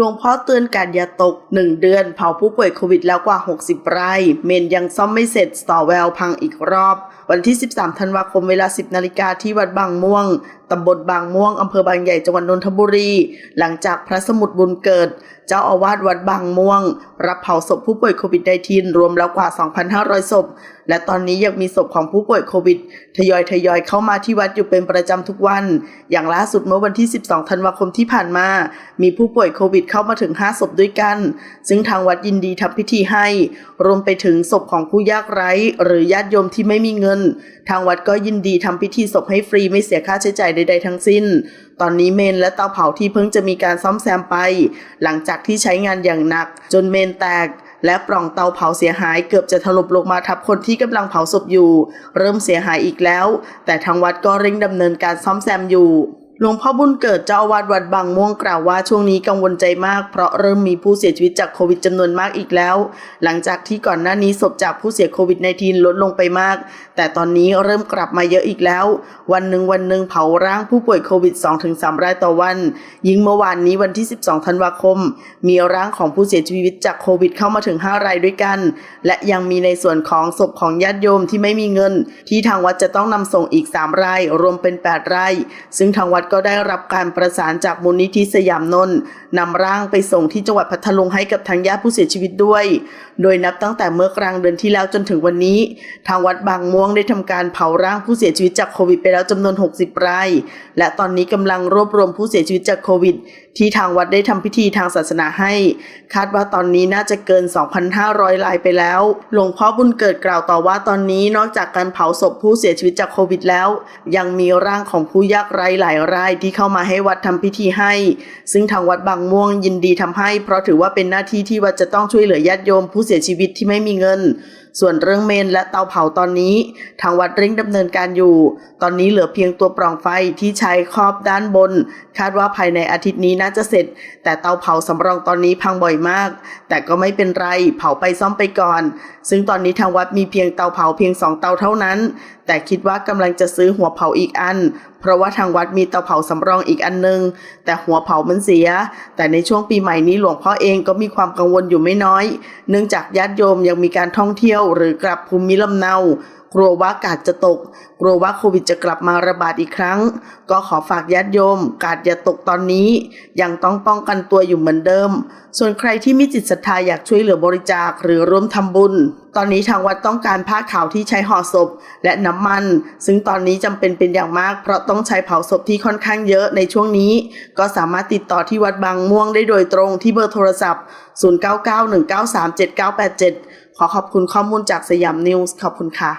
หลวงพ่อเตือนการอย่าตก 1 เดือนเผาผู้ป่วยโควิดแล้วกว่า 60 ราย เมนยังซ่อมไม่เสร็จต่อแววพังอีกรอบ วันที่ 13 ธันวาคมเวลา 10 นาฬิกาที่วัดบางม่วง ตำบลบางม่วงอำเภอบางใหญ่จังหวัดนนทบุรี หลังจากพระสมุทรบุญเกิด เจ้าอาวาสวัดบางม่วง รับเผาศพผู้ป่วยโควิด -19 รวมแล้วกว่า 2,500 ศพ และตอนนี้ยังมีศพของผู้ป่วยโควิด ทยอยทยอยเข้ามาที่วัดอยู่เป็นประจำทุกวัน อย่างล่าสุดเมื่อวันที่ 12 ธันวาคมที่ผ่านมา มีผู้ป่วยโควิดเข้ามาถึง 5 ศพด้วยกัน ซึ่งทางวัดยินดีทำพิธีให้ รวมไปถึงศพของผู้ยากไร้ หรือญาติโยมที่ไม่มีเงิน ทางวัดก็ยินดีทำพิธีศพให้ฟรีไม่เสียค่าใช้จ่ายใดๆทั้งสิ้น ตอนนี้เมนและเตาเผาที่เพิ่งจะมีการซ่อมแซมไป หลังจากที่ใช้งานอย่างหนัก จนเมนแตกและปล่องเตาเผาเสียหายเกือบจะถล่มลงมาทับคนที่กำลังเผาศพอยู่ เริ่มเสียหายอีกแล้ว แต่ทางวัดก็เร่งดำเนินการซ่อมแซมอยู่ หลวงพ่อบุญเกิดเจ้าอาวาสวัดบางม่วงกล่าวว่าช่วงนี้กังวลใจมากเพราะเริ่มมีผู้เสียชีวิตจากโควิดจำนวนมากอีกแล้ว หลังจากที่ก่อนหน้านี้ศพจากผู้เสียโควิด -19 ลดลงไปมาก แต่ตอนนี้เริ่มกลับมาเยอะอีกแล้ว วันหนึ่งวันหนึ่งเผาร่างผู้ป่วยโควิด 2-3 รายต่อวัน ยิ่งเมื่อวานนี้วันที่ 12 ธันวาคม มีร่างของผู้เสียชีวิตจากโควิดเข้ามาถึง 5 รายด้วยกัน และยังมีในส่วนของศพของญาติโยมที่ไม่มีเงิน ที่ทางวัดจะต้องนำส่งอีก 3 ราย รวมเป็น 8 ราย ซึ่งทางวัดก็ได้รับการประสานจากมูลนิธิสยามนนท์นำร่างไปส่งที่จังหวัดพัทลุงให้กับทางญาติผู้เสียชีวิตด้วย โดยนับตั้งแต่เมื่อกลางเดือนที่แล้วจนถึงวันนี้ ทางวัดบางม่วงได้ทำการเผาร่างผู้เสียชีวิตจากโควิดไปแล้วจำนวน 60 ราย และตอนนี้กำลังรวบรวมผู้เสียชีวิตจากโควิด ที่ทางวัดได้ทำพิธีทางศาสนาให้ คาดว่าตอนนี้น่าจะเกิน 2,500 รายไปแล้ว หลวงพ่อบุญเกิดกล่าวต่อว่าตอนนี้นอกจากการเผาศพผู้เสียชีวิตจากโควิดแล้ว ยังมีร่างของผู้ยากไร้หลายรายที่เข้ามาให้วัดทำพิธีให้ ซึ่งทางวัดบางม่วงยินดีทำให้ เพราะถือว่าเป็นหน้าที่ที่วัดจะต้องช่วยเหลือญาติโยมผู้เสียชีวิตที่ไม่มีเงิน ส่วนเรื่องเมนและเตาเผาตอนนี้ ทางวัดเร่งดำเนินการอยู่ ตอนนี้เหลือเพียงตัวปล่องไฟที่ใช้ครอบด้านบน คาดว่าภายในอาทิตย์นี้น่าจะเสร็จ แต่เตาเผาสำรองตอนนี้พังบ่อยมาก แต่ก็ไม่เป็นไรเผาไปซ่อมไปก่อน ซึ่งตอนนี้ทางวัดมีเพียงเตาเผาเพียงสองเตาเท่านั้น แต่คิดว่ากำลังจะซื้อหัวเผาอีกอัน เพราะว่าทางวัดมีเตาเผาสำรองอีกอันนึง แต่หัวเผามันเสีย แต่ในช่วงปีใหม่นี้หลวงพ่อเองก็มีความกังวลอยู่ไม่น้อย เนื่องจากญาติโยมยังมีการท่องเที่ยวหรือกลับภูมิลำเนากลัวว่ากาดจะตก กลัวว่าโควิดจะกลับมาระบาดอีกครั้ง ก็ขอฝากญาติโยม กาดอย่าตกตอนนี้ ยังต้องป้องกันตัวอยู่เหมือนเดิม ส่วนใครที่มีจิตศรัทธาอยากช่วยเหลือบริจาคหรือร่วมทำบุญ ตอนนี้ทางวัดต้องการผ้าขาวที่ใช้ห่อศพ และน้ำมัน ซึ่งตอนนี้จำเป็นเป็นอย่างมาก เพราะต้องใช้เผาศพที่ค่อนข้างเยอะในช่วงนี้ ก็สามารถติดต่อที่วัดบางม่วงได้โดยตรงที่เบอร์โทรศัพท์ 0991937987 ขอขอบคุณข้อมูลจากสยามนิวส์ขอบคุณค่ะ